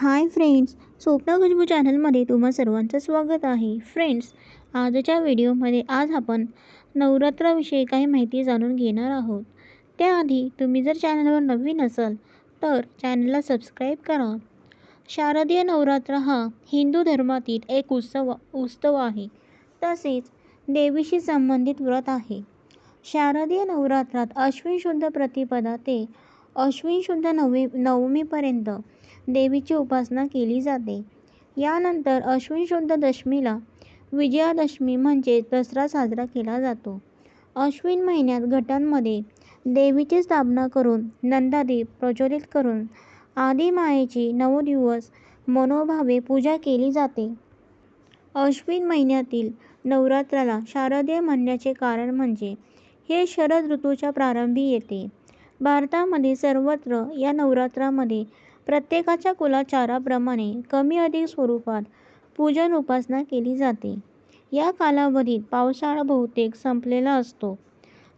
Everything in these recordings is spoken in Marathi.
हाय फ्रेंड्स स्वप्न खुशबू चॅनलमध्ये तुम्हा सर्वांचं स्वागत आहे. फ्रेंड्स आजच्या व्हिडिओमध्ये आज आपण नवरात्राविषयी काही माहिती जाणून घेणार आहोत. त्याआधी तुम्ही जर चॅनलवर नवीन असाल तर चॅनलला सबस्क्राईब करा. शारदीय नवरात्र हा हिंदू धर्मातील एक उत्सव उत्सव आहे. तसेच देवीशी संबंधित व्रत आहे. शारदीय नवरात्रात अश्विन शुद्ध प्रतिपदा ते अश्विन शुद्ध नवमी नवमीपर्यंत देवीची उपासना केली जाते. यानंतर अश्विन शुद्ध दशमीला विजयादशमी म्हणजे दसरा साजरा केला जातो. अश्विन महिन्यात घटांमध्ये देवीची स्थापना करून नंदादीप प्रज्वलित करून आदिमायेची नऊ दिवस मनोभावे पूजा केली जाते. अश्विन महिन्यातील नवरात्राला शारदीय म्हणण्याचे कारण म्हणजे हे शरद ऋतूच्या प्रारंभी येते. भारतामध्ये सर्वत्र या नवरात्रामध्ये प्रत्येकाच्या कुलाचाराप्रमाणे कमी अधिक स्वरूपात पूजन उपासना केली जाते. या कालावधीत पावसाळा बहुतेक संपलेला असतो.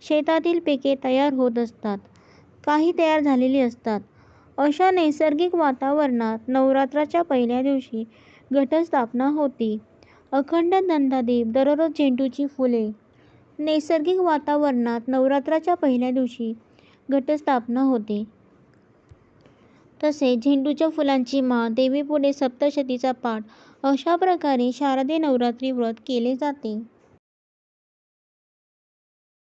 शेतातील पिके तयार होत असतात. काही तयार झालेली असतात. अशा नैसर्गिक वातावरणात नवरात्राच्या पहिल्या दिवशी घटस्थापना होती. अखंड दंदादीप दररोज झेंडूची फुले. नैसर्गिक वातावरणात नवरात्राच्या पहिल्या दिवशी घटस्थापना होते. तसेच झेंडूच्या फुलांची माळ देवीपुढे सप्तशतीचा पाठ अशा प्रकारे शारदीय नवरात्री व्रत केले जाते.